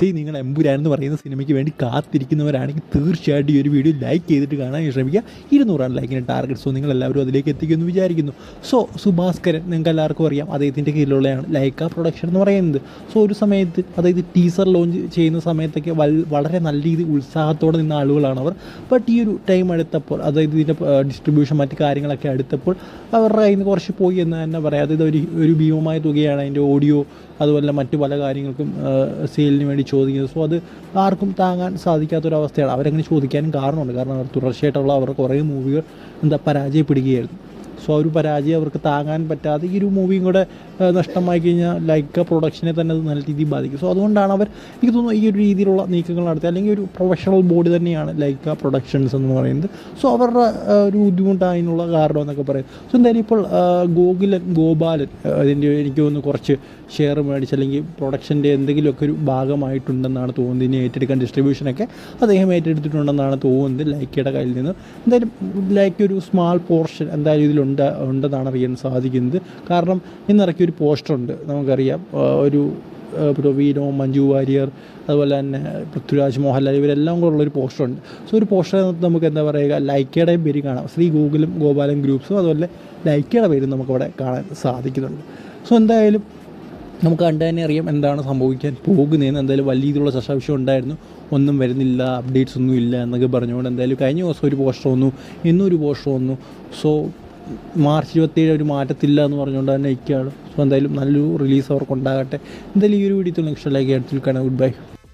ഇസൈ നിങ്ങൾ എമ്പുരാൻ എന്ന് പറയുന്ന സിനിമയ്ക്ക് വേണ്ടി കാത്തിരിക്കുന്നവരാണെങ്കിൽ തീർച്ചയായിട്ടും ഈ ഒരു വീഡിയോ ലൈക്ക് ചെയ്തിട്ട് കാണാൻ ശ്രമിക്കുക. ഇരുന്നൂറാണ് ലൈക്കിന് ടാർഗറ്റ് സോ നിങ്ങൾ എല്ലാവരും അതിലേക്ക് എത്തിക്കുമെന്ന് വിചാരിക്കുന്നു. സോ സുഭാസ്കരൻ നിങ്ങൾക്ക് എല്ലാവർക്കും അറിയാം അദ്ദേഹത്തിന്റെ കീഴിലുള്ളതാണ് ലൈക്ക പ്രൊഡക്ഷൻ എന്ന് പറയുന്നത്. സോ ഒരു സമയത്ത് അതായത് ടീസർ ലോഞ്ച് ചെയ്യുന്ന സമയത്തൊക്കെ വളരെ നല്ല രീതിയിൽ ഉത്സാഹത്തോടെ നിന്ന ആളുകളാണ് അവർ. ബട്ട് ഈ ഒരു ടൈം എടുത്തപ്പോൾ അതായത് ഇതിന്റെ ഡിസ്ട്രിബ്യൂഷൻ മറ്റ് കാര്യങ്ങളൊക്കെ എടുത്തപ്പോൾ അവരുടെ കയ്യിൽ നിന്ന് കുറച്ച് പോയി എന്ന് തന്നെ പറയാം. അതായത് ഒരു ഒരു ഭീമമായ തുകയാണ് അതിന്റെ ഓഡിയോ അതുപോലെ മറ്റ് പല കാര്യങ്ങൾക്കും സെയിലിന് വേണ്ടി ചോദിക്കുന്നത്. സോ അത് ആർക്കും താങ്ങാൻ സാധിക്കാത്തൊരവസ്ഥയാണ്. അവരങ്ങനെ ചോദിക്കാനും കാരണമുണ്ട്. കാരണം അവർ തുടർച്ചയായിട്ടുള്ള അവർ കുറേ മൂവികൾ എന്താ പരാജയപ്പെടുകയായിരുന്നു. സോ ഒരു പരാജയം അവർക്ക് താങ്ങാൻ പറ്റാതെ ഈ ഒരു മൂവിയും കൂടെ നഷ്ടമായി കഴിഞ്ഞാൽ ലൈക്ക പ്രൊഡക്ഷനെ തന്നെ അത് നല്ല രീതിയിൽ ബാധിക്കും. സോ അതുകൊണ്ടാണ് അവർ എനിക്ക് തോന്നുന്നു ഈ ഒരു രീതിയിലുള്ള നീക്കങ്ങൾ നടത്തി അല്ലെങ്കിൽ ഒരു പ്രൊഫഷണൽ ബോഡി തന്നെയാണ് ലൈക്ക പ്രൊഡക്ഷൻസ് എന്ന് പറയുന്നത്. സോ അവരുടെ ഒരു ബുദ്ധിമുട്ടായതിനുള്ള കാരണം എന്നൊക്കെ പറയും. സോ എന്തായാലും ഇപ്പോൾ ഗോകുലൻ ഗോപാലൻ അതിന്റെ എനിക്ക് തോന്നുന്നു കുറച്ച് ഷെയർ മേടിച്ച് അല്ലെങ്കിൽ പ്രൊഡക്ഷന്റെ എന്തെങ്കിലുമൊക്കെ ഒരു ഭാഗമായിട്ടുണ്ടെന്നാണ് തോന്നുന്നത്. ഇനി ഏറ്റെടുക്കാൻ ഡിസ്ട്രിബ്യൂഷനൊക്കെ അദ്ദേഹം ഏറ്റെടുത്തിട്ടുണ്ടെന്നാണ് തോന്നുന്നത് ലൈക്കയുടെ കയ്യിൽ നിന്ന്. എന്തായാലും ലൈക്ക് ഒരു സ്മാൾ പോർഷൻ എന്തായാലും ഇതിലുണ്ട്. ഉണ്ടെന്നാണ് അറിയാൻ സാധിക്കുന്നത്. കാരണം ഇന്നിറക്കിയ ഒരു പോസ്റ്ററുണ്ട് നമുക്കറിയാം ഒരു പ്രവീണോ മഞ്ജു വാര്യർ അതുപോലെ തന്നെ പൃഥ്വിരാജ് മോഹൻലാൽ ഇവരെല്ലാം കൂടെ ഉള്ളൊരു പോസ്റ്ററുണ്ട് സോ ഒരു പോസ്റ്ററിനകത്ത് നമുക്ക് എന്താ പറയുക ലൈക്കയുടെയും പേര് കാണാം. ശ്രീ ഗൂഗിളും ഗോപാലൻ ഗ്രൂപ്പ്സും അതുപോലെ ലൈക്കയുടെ പേരും നമുക്കവിടെ കാണാൻ സാധിക്കുന്നുണ്ട്. സോ എന്തായാലും നമുക്ക് കണ്ടു തന്നെ അറിയാം എന്താണ് സംഭവിക്കാൻ പോകുന്നതെന്ന്. എന്തായാലും വലിയ രീതിയിലുള്ള ചർച്ചാ വിഷയം ഉണ്ടായിരുന്നു. ഒന്നും വരുന്നില്ല അപ്ഡേറ്റ്സ് ഒന്നും ഇല്ല എന്നൊക്കെ പറഞ്ഞുകൊണ്ട് എന്തായാലും കഴിഞ്ഞ ദിവസം ഒരു പോസ്റ്റർ വന്നു ഇന്നും ഒരു പോസ്റ്റർ വന്നു. സോ മാർച്ച് ഇരുപത്തേഴ് ഒരു മാറ്റത്തില്ല എന്ന് പറഞ്ഞുകൊണ്ട് തന്നെ ഇരിക്കുകയാണ്. സോ എന്തായാലും നല്ലൊരു റിലീസ് അവർക്ക് ഉണ്ടാകട്ടെ. എന്തായാലും ഈ ഒരു വീഡിയോ ഇഷ്ടമായി അടുത്തിൽ കാണാം ഗുഡ് ബൈ